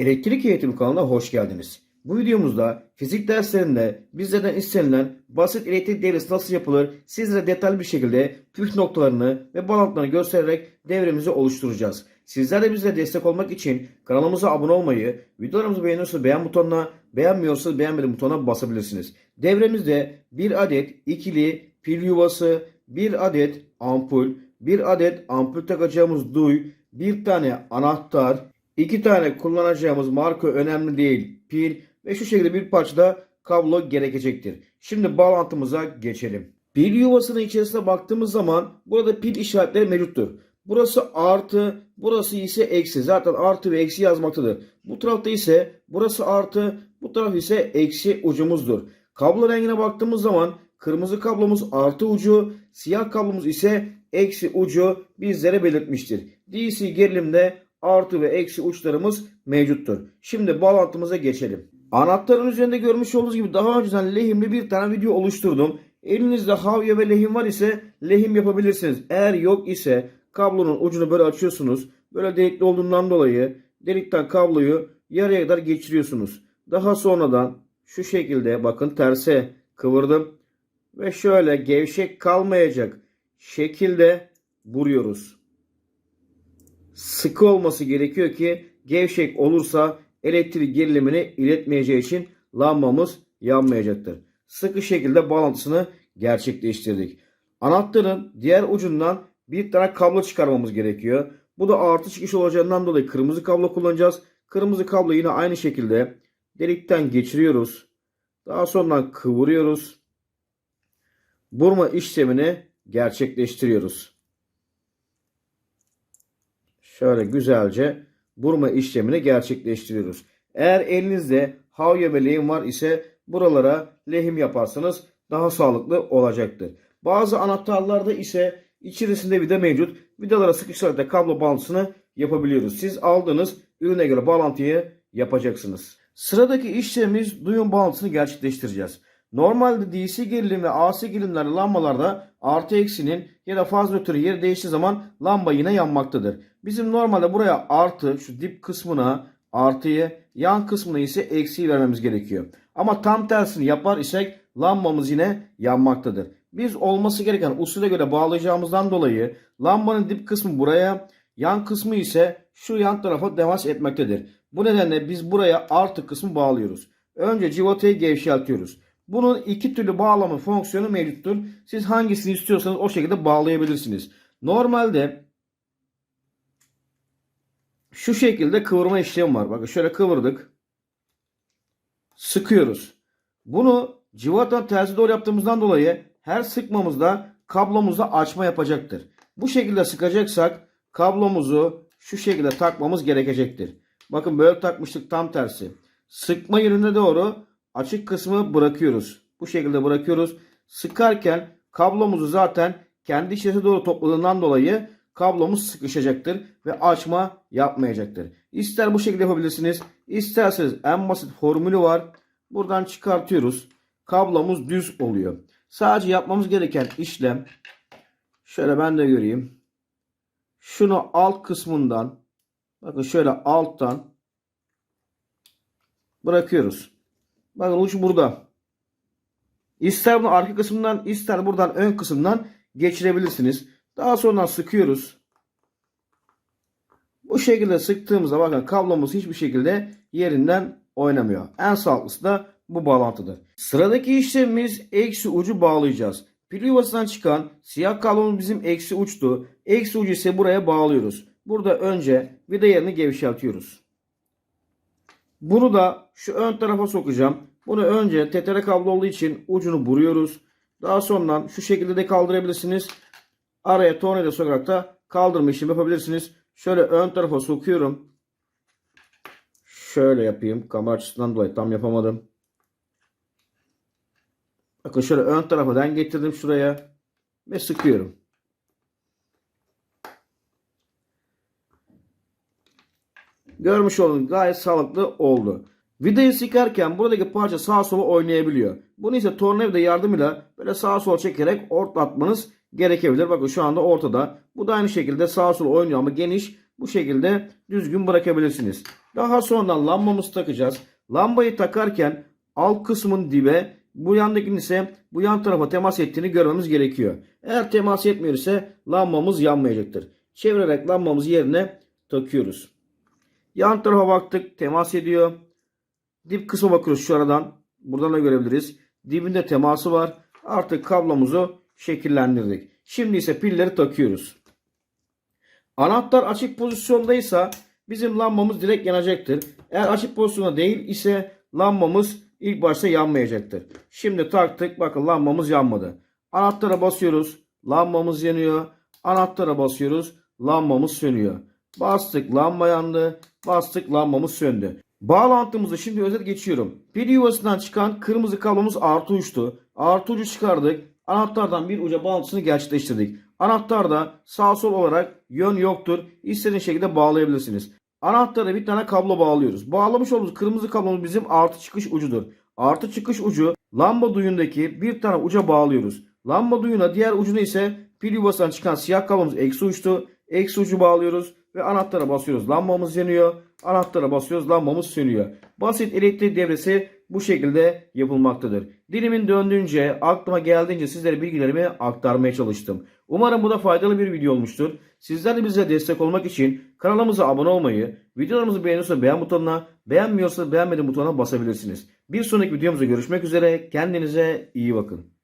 Elektrik Eğitim kanalına hoş geldiniz. Bu videomuzda fizik derslerinde bizlerden istenilen basit elektrik devresi nasıl yapılır sizlere detaylı bir şekilde püf noktalarını ve bağlantılarını göstererek devremizi oluşturacağız. Sizler de bize destek olmak için kanalımıza abone olmayı, videolarımızı beğeniyorsanız beğen butonuna, beğenmiyorsanız beğenmedim butonuna basabilirsiniz. Devremizde bir adet ikili pil yuvası, bir adet ampul, bir adet ampul takacağımız duy, bir tane anahtar, iki tane kullanacağımız marka önemli değil pil ve şu şekilde bir parçada kablo gerekecektir. Şimdi bağlantımıza geçelim. Pil yuvasının içerisine baktığımız zaman burada pil işaretleri mevcuttur. Burası artı, burası ise eksi. Zaten artı ve eksi yazmaktadır. Bu tarafta ise burası artı, bu taraf ise eksi ucumuzdur. Kablo rengine baktığımız zaman kırmızı kablomuz artı ucu, siyah kablomuz ise eksi ucu bizlere belirtmiştir. DC gerilimde artı ve eksi uçlarımız mevcuttur. Şimdi bağlantımıza geçelim. Anahtarın üzerinde görmüş olduğunuz gibi daha önceden lehimli bir tane video oluşturdum. Elinizde havya ve lehim var ise lehim yapabilirsiniz. Eğer yok ise kablonun ucunu böyle açıyorsunuz. Böyle delikli olduğundan dolayı delikten kabloyu yarıya kadar geçiriyorsunuz. Daha sonradan şu şekilde bakın terse kıvırdım. Ve şöyle gevşek kalmayacak şekilde vuruyoruz. Sıkı olması gerekiyor ki gevşek olursa elektrik gerilimini iletmeyeceği için lambamız yanmayacaktır. Sıkı şekilde bağlantısını gerçekleştirdik. Anahtarın diğer ucundan bir tane kablo çıkarmamız gerekiyor. Bu da artı çıkış olacağından dolayı kırmızı kablo kullanacağız. Kırmızı kablo yine aynı şekilde delikten geçiriyoruz. Daha sonra kıvırıyoruz. Burma işlemini gerçekleştiriyoruz. Şöyle güzelce burma işlemini gerçekleştiriyoruz. Eğer elinizde havya ve lehim var ise buralara lehim yaparsanız daha sağlıklı olacaktır. Bazı anahtarlarda ise içerisinde vida mevcut. Vidalara sıkıştırarak da kablo bağlantısını yapabiliyoruz. Siz aldığınız ürüne göre bağlantıyı yapacaksınız. Sıradaki işlemimiz duyum bağlantısını gerçekleştireceğiz. Normalde DC gerilim ve AC gerilimler lambalarda artı eksinin ya da faz nötrü yeri değiştiği zaman lamba yine yanmaktadır. Bizim normalde buraya artı şu dip kısmına artıyı yan kısmına ise eksiği vermemiz gerekiyor. Ama tam tersini yapar isek lambamız yine yanmaktadır. Biz olması gereken usule göre bağlayacağımızdan dolayı lambanın dip kısmı buraya yan kısmı ise şu yan tarafa devam etmektedir. Bu nedenle biz buraya artı kısmı bağlıyoruz. Önce civatayı gevşeltiyoruz. Bunun iki türlü bağlama fonksiyonu mevcuttur. Siz hangisini istiyorsanız o şekilde bağlayabilirsiniz. Normalde şu şekilde kıvırma işlemi var. Bakın şöyle kıvırdık. Sıkıyoruz. Bunu civatadan tersi doğru yaptığımızdan dolayı her sıkmamızda kablomuzda açma yapacaktır. Bu şekilde sıkacaksak kablomuzu şu şekilde takmamız gerekecektir. Bakın böyle takmıştık tam tersi. Sıkma yönüne doğru açık kısmı bırakıyoruz. Bu şekilde bırakıyoruz. Sıkarken kablomuzu zaten kendi içerisine doğru topladığından dolayı kablomuz sıkışacaktır ve açma yapmayacaktır. İster bu şekilde yapabilirsiniz. İsterseniz en basit formülü var. Buradan çıkartıyoruz. Kablomuz düz oluyor. Sadece yapmamız gereken işlem şöyle ben de göreyim. Şunu alt kısmından bakın şöyle alttan bırakıyoruz. Bakın uç burada. İster bunu arka kısmından ister buradan ön kısımdan geçirebilirsiniz. Daha sonra sıkıyoruz. Bu şekilde sıktığımızda bakın kablomuz hiçbir şekilde yerinden oynamıyor. En sağlıklısı da bu bağlantıdır. Sıradaki işlemimiz eksi ucu bağlayacağız. Pil yuvasından çıkan siyah kablomuz bizim eksi uçtu. Eksi ucu ise buraya bağlıyoruz. Burada önce vida yerini gevşeltiyoruz. Bunu da şu ön tarafa sokacağım. Bunu önce tetere kablo olduğu için ucunu vuruyoruz. Daha sonra şu şekilde de kaldırabilirsiniz. Araya tornavida sokarak da kaldırma işlemi yapabilirsiniz. Şöyle ön tarafa sokuyorum. Şöyle yapayım. Kamera açısından dolayı tam yapamadım. Bakın şöyle ön tarafa den getirdim şuraya. Ve sıkıyorum. Görmüş olduğunuz gayet sağlıklı oldu. Vidayı sıkarken buradaki parça sağa sola oynayabiliyor. Bunu ise tornavida yardımıyla böyle sağa sola çekerek ortlatmanız gerekebilir. Bakın şu anda ortada. Bu da aynı şekilde sağa sola oynuyor ama geniş. bu şekilde düzgün bırakabilirsiniz. Daha sonra lambamızı takacağız. Lambayı takarken alt kısmın dibe bu yandakinin ise bu yan tarafa temas ettiğini görmemiz gerekiyor. Eğer temas etmiyor ise lambamız yanmayacaktır. Çevirerek lambamızı yerine takıyoruz. Yan tarafa baktık temas ediyor. Dip kısma bakıyoruz şu aradan. Buradan da görebiliriz. Dibinde teması var. Artık kablomuzu şekillendirdik. Şimdi ise pilleri takıyoruz. Anahtar açık pozisyondaysa bizim lambamız direkt yanacaktır. Eğer açık pozisyonda değil ise lambamız ilk başta yanmayacaktır. Şimdi taktık. Bakın lambamız yanmadı. Anahtara basıyoruz. Lambamız yanıyor. Anahtara basıyoruz. Lambamız sönüyor. Bastık lamba yandı. Bastık lambamız söndü. Bağlantımızı şimdi özet geçiyorum. Pil yuvasından çıkan kırmızı kablomuz artı uçtu. Artı ucu çıkardık. Anahtardan bir uca bağlantısını gerçekleştirdik. Anahtarda sağ sol olarak yön yoktur. İstediğiniz şekilde bağlayabilirsiniz. Anahtara bir tane kablo bağlıyoruz. Bağlamış olduğumuz kırmızı kablomuz bizim artı çıkış ucudur. Artı çıkış ucu lamba duyundaki bir tane uca bağlıyoruz. Lamba duyuna diğer ucuna ise pil yuvasından çıkan siyah kablomuz eksi uçtu. Eksi ucu bağlıyoruz ve anahtara basıyoruz. Lambamız yanıyor. Anahtara basıyoruz. Lambamız sönüyor. Basit elektrik devresi bu şekilde yapılmaktadır. Dilimin döndüğünce, aklıma geldiğince sizlere bilgilerimi aktarmaya çalıştım. Umarım bu da faydalı bir video olmuştur. Sizler de bize destek olmak için kanalımıza abone olmayı, videolarımızı beğeniyorsa beğen butonuna, beğenmiyorsa beğenmedim butonuna basabilirsiniz. Bir sonraki videomuzda görüşmek üzere. Kendinize iyi bakın.